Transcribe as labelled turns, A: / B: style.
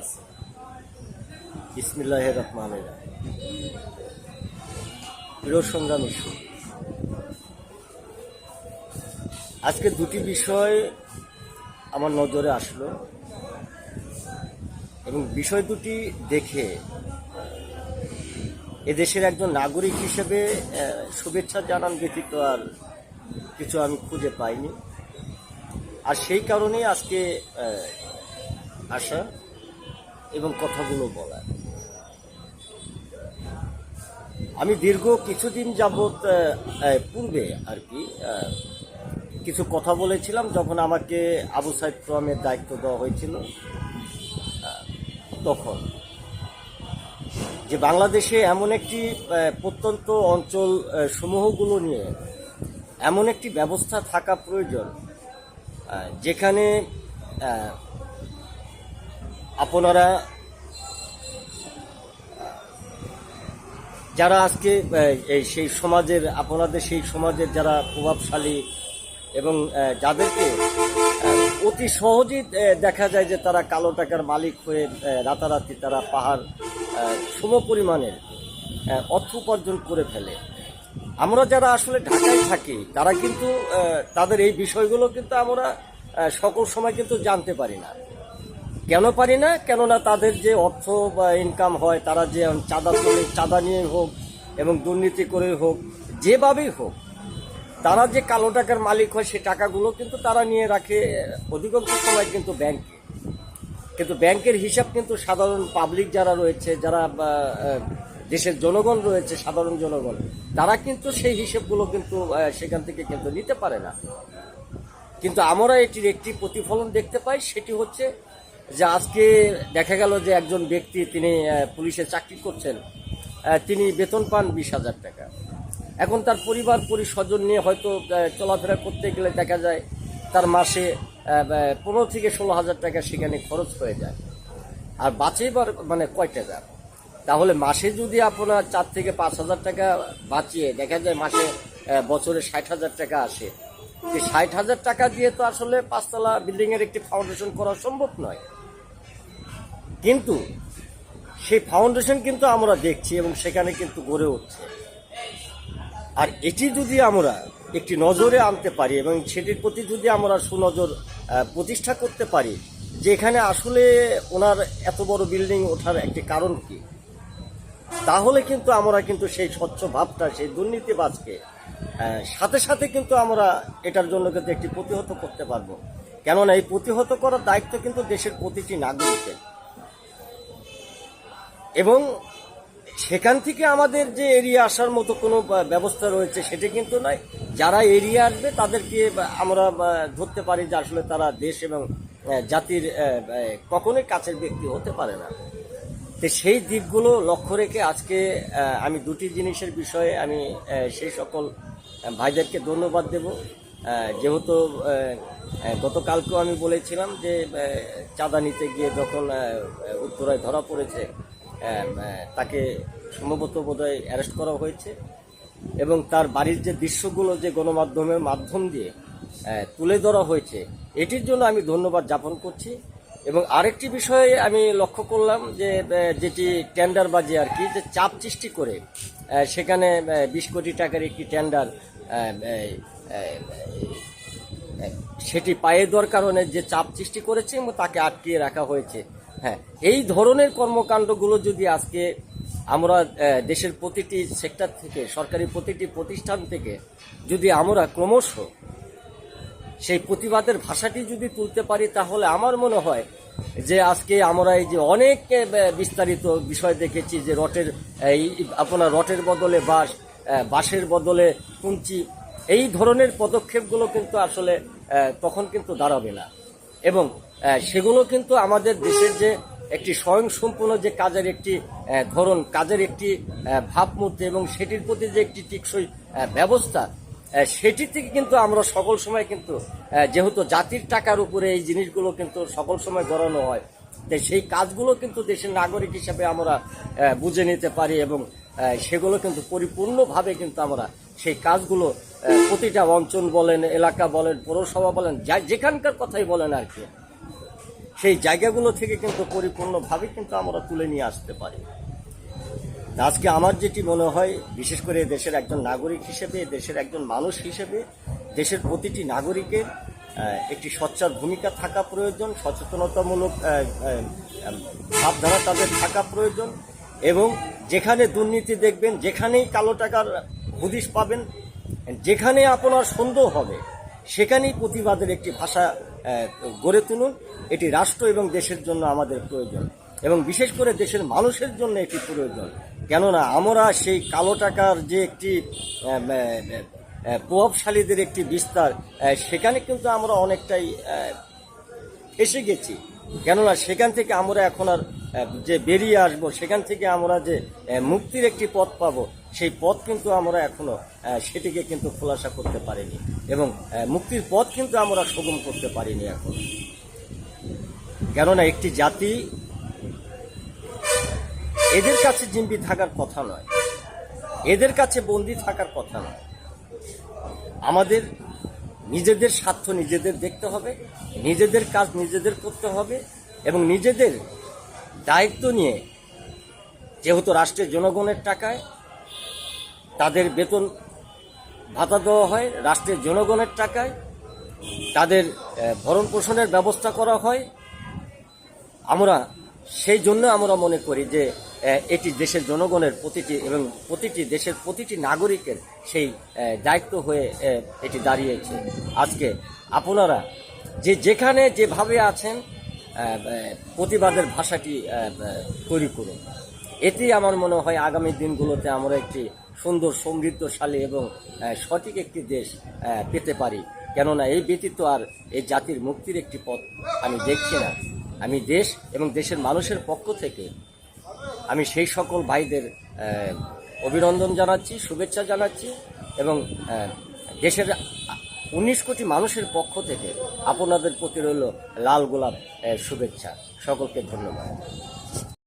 A: আছে
B: ইসমিল্লাহ রহমান প্রিয় সংগ্রামী। আজকে দুটি বিষয় আমার নজরে আসলো এবং বিষয় দুটি দেখে এদেশের একজন নাগরিক হিসেবে শুভেচ্ছা জানান ব্যতীত আর কিছু আমি খুঁজে পাইনি। আর সেই কারণেই আজকে আসা এবং কথাগুলো বলা। আমি দীর্ঘ কিছুদিন যাবৎ পূর্বে আর কি কিছু কথা বলেছিলাম যখন আমাকে আবু সাইদ ফ্রমের দায়িত্ব দেওয়া হয়েছিল তখন। যে বাংলাদেশে এমন একটি প্রত্যন্ত অঞ্চল সমূহগুলো নিয়ে এমন একটি ব্যবস্থা থাকা প্রয়োজন যেখানে আপনারা যারা আজকে এই সেই সমাজের, আপনাদের সেই সমাজের যারা প্রভাবশালী এবং যাদেরকে অতি সহজেই দেখা যায় যে তারা কালো টাকার মালিক হয়ে রাতারাতি তারা পাহাড় সম পরিমাণের অর্থ উপার্জন করে ফেলে। আমরা যারা আসলে ঢাকায় থাকি, তারা কিন্তু তাদের এই বিষয়গুলো কিন্তু আমরা সকল সময় কিন্তু জানতে পারি না। কেন পারি না? কেননা তাদের যে অর্থ বা ইনকাম হয়, তারা যে চাঁদা তোলে চাঁদা নিয়ে হোক এবং দুর্নীতি করে হোক, যেভাবেই হোক, তারা যে কালো টাকার মালিক হয়, সে টাকাগুলো কিন্তু তারা নিয়ে রাখে অধিকাংশ সময় কিন্তু ব্যাংকে কিন্তু ব্যাংকের হিসাব কিন্তু সাধারণ পাবলিক যারা রয়েছে, যারা দেশের জনগণ রয়েছে, সাধারণ জনগণ, তারা কিন্তু সেই হিসেবগুলো কিন্তু সেখান থেকে কিন্তু নিতে পারে না। কিন্তু আমরা এটির একটি প্রতিফলন দেখতে পাই, সেটি হচ্ছে যে আজকে দেখা গেল যে একজন ব্যক্তি তিনি পুলিশে চাকরি করছেন তিনি বেতন পান বিশ হাজার টাকা। এখন তার পরিবার, পরিস্বজন নিয়ে হয়তো চলাফেরা করতে গেলে দেখা যায় তার মাসে পনেরো থেকে ষোলো হাজার টাকা সেখানে খরচ হয়ে যায়। আর বাঁচে এবার মানে কয় টাকা তাহলে মাসে যদি আপনার চার থেকে পাঁচ হাজার টাকা বাঁচিয়ে, দেখা যায় মাসে বছরে ষাট হাজার টাকা আসে এই ষাট হাজার টাকা দিয়ে তো আসলে পাঁচতলা বিল্ডিং এর একটি ফাউন্ডেশন করা সম্ভব নয়। কিন্তু সেই ফাউন্ডেশন কিন্তু আমরা দেখছি এবং সেখানে কিন্তু গড়ে উঠছে। আর এটি যদি আমরা একটি নজরে আনতে পারি এবং সেটির প্রতি যদি আমরা সুনজর প্রতিষ্ঠা করতে পারি যে এখানে আসলে ওনার এত বড় বিল্ডিং ওঠার একটি কারণ কি, তাহলে কিন্তু আমরা কিন্তু সেই স্বচ্ছ ভাবটা, সেই দুর্নীতিবাজকে সাথে সাথে কিন্তু আমরা এটার জন্য কিন্তু একটি প্রতিহত করতে পারব। কেননা এই প্রতিহত করার দায়িত্ব কিন্তু দেশের প্রতিটি নাগরিকের। এবং সেখান থেকে আমাদের যে এরিয়া আসার মতো কোনো ব্যবস্থা রয়েছে সেটি কিন্তু নয়। যারা এরিয়া আসবে তাদেরকে আমরা ধরতে পারি যে আসলে তারা দেশ এবং জাতির কখনোই কাছের ব্যক্তি হতে পারে না। তো সেই দিকগুলো লক্ষ্য রেখে আজকে আমি দুটি জিনিসের বিষয়ে আমি সেই সকল ভাইদেরকে ধন্যবাদ দেব। যেহেতু গতকালকেও আমি বলেছিলাম যে চাঁদা নিতে গিয়ে যখন উত্তরায় ধরা পড়েছে তাকে সম্ভবত বোধহয় অ্যারেস্ট করা হয়েছে এবং তার বাড়ির যে দৃশ্যগুলো যে গণমাধ্যমের মাধ্যম দিয়ে তুলে ধরা হয়েছে, এটির জন্য আমি ধন্যবাদ জ্ঞাপন করছি। এবং আরেকটি বিষয়ে আমি লক্ষ্য করলাম যে যেটি টেন্ডারবাজি আর কি, যে চাপ সৃষ্টি করে সেখানে বিশ কোটি টাকার একটি টেন্ডার সেটি পায়ে দেওয়ার কারণে যে চাপ সৃষ্টি করেছে এবং তাকে আটকিয়ে রাখা হয়েছে। হ্যাঁ এই ধরনের কর্মকাণ্ডগুলো যদি আজকে আমরা দেশের প্রতিটি সেক্টর থেকে, সরকারি প্রতিটি প্রতিষ্ঠান থেকে যদি আমরা ক্রমশ সেই প্রতিবাদের ভাষাটি যদি তুলতে পারি, তাহলে আমার মনে হয় যে আজকে আমরা এই যে অনেক বিস্তারিত বিষয় দেখেছি যে রটের, এই, আপনার রটের বদলে বাস বাঁশের বদলে কুঞ্চি, এই ধরনের পদক্ষেপগুলো কিন্তু আসলে তখন কিন্তু দাঁড়াবে না। এবং সেগুলো কিন্তু আমাদের দেশের যে একটি স্বয়ংসম্পূর্ণ যে কাজের একটি ধরন, কাজের একটি ভাবমূর্তি এবং সেটির প্রতি যে একটি টিকসই ব্যবস্থা সেটি থেকে কিন্তু আমরা সকল সময় কিন্তু যেহেতু জাতির টাকার উপরে এই জিনিসগুলো কিন্তু সকল সময় গড়ানো হয় তাই সেই কাজগুলো কিন্তু দেশের নাগরিক হিসেবে আমরা বুঝে নিতে পারি এবং সেগুলো কিন্তু পরিপূর্ণভাবে কিন্তু আমরা সেই কাজগুলো প্রতিটা অঞ্চল বলেন, এলাকা বলেন, পৌরসভা বলেন, যা, যেখানকার কথাই বলেন আর কি, সেই জায়গাগুলো থেকে কিন্তু পরিপূর্ণভাবে কিন্তু আমরা তুলে নিয়ে আসতে পারি। আজকে আমার যেটি মনে হয়, বিশেষ করে দেশের একজন নাগরিক হিসেবে, দেশের একজন মানুষ হিসেবে, দেশের প্রতিটি নাগরিকের একটি সচ্চার ভূমিকা থাকা প্রয়োজন, সচেতনতামূলক ভাবধারা তাদের থাকা প্রয়োজন এবং যেখানে দুর্নীতি দেখবেন, যেখানেই কালো টাকার হদিশ পাবেন, যেখানে আপনার সন্দেহ হবে, সেখানেই প্রতিবাদের একটি ভাষা গড়ে তুলুন। এটি রাষ্ট্র এবং দেশের জন্য আমাদের প্রয়োজন এবং বিশেষ করে দেশের মানুষের জন্য এটি প্রয়োজন। কেননা আমরা সেই কালো টাকার যে একটি প্রভাবশালীদের একটি বিস্তার সেখানে কিন্তু আমরা অনেকটাই এসে গেছি। কেননা সেখান থেকে আমরা এখন আর যে বেরিয়ে আসব, সেখান থেকে আমরা যে মুক্তির একটি পথ পাবো, সেই পথ কিন্তু আমরা এখনও সেটিকে কিন্তু খোলাসা করতে পারিনি এবং মুক্তির পথ কিন্তু আমরা সুগম করতে পারিনি এখন। কেননা একটি জাতি এদের কাছে জিম্বি থাকার কথা নয়। এদের কাছে বন্দি থাকার কথা নয়। আমাদের নিজেদের স্বার্থ নিজেদের দেখতে হবে, নিজেদের কাজ নিজেদের করতে হবে এবং নিজেদের দায়িত্ব নিয়ে, যেহেতু রাষ্ট্রের জনগণের টাকায় তাদের বেতন ভাতা দেওয়া হয়, রাষ্ট্রের জনগণের টাকায় তাদের ভরণ পোষণের ব্যবস্থা করা হয়, আমরা সেই জন্য আমরা মনে করি যে এটি দেশের জনগণের প্রতিটি এবং প্রতিটি দেশের প্রতিটি নাগরিকের সেই দায়িত্ব হয়ে এটি দাঁড়িয়েছে। আজকে আপনারা যে যেখানে যেভাবে আছেন প্রতিবাদের ভাষাটি তৈরি করুন। এতেই আমার মনে হয় আগামী দিনগুলোতে আমরা একটি সুন্দর, সমৃদ্ধশালী এবং সঠিক একটি দেশ পেতে পারি। কেননা এই ব্যতীত আর এই জাতির মুক্তির একটি পথ আমি দেখছি না। আমি দেশ এবং দেশের মানুষের পক্ষ থেকে আমি সেই সকল ভাইদের অভিনন্দন জানাচ্ছি, শুভেচ্ছা জানাচ্ছি এবং দেশের উনিশ কোটি মানুষের পক্ষ থেকে আপনাদের প্রতি রইল লাল গোলাপ শুভেচ্ছা। সকলকে ধন্যবাদ।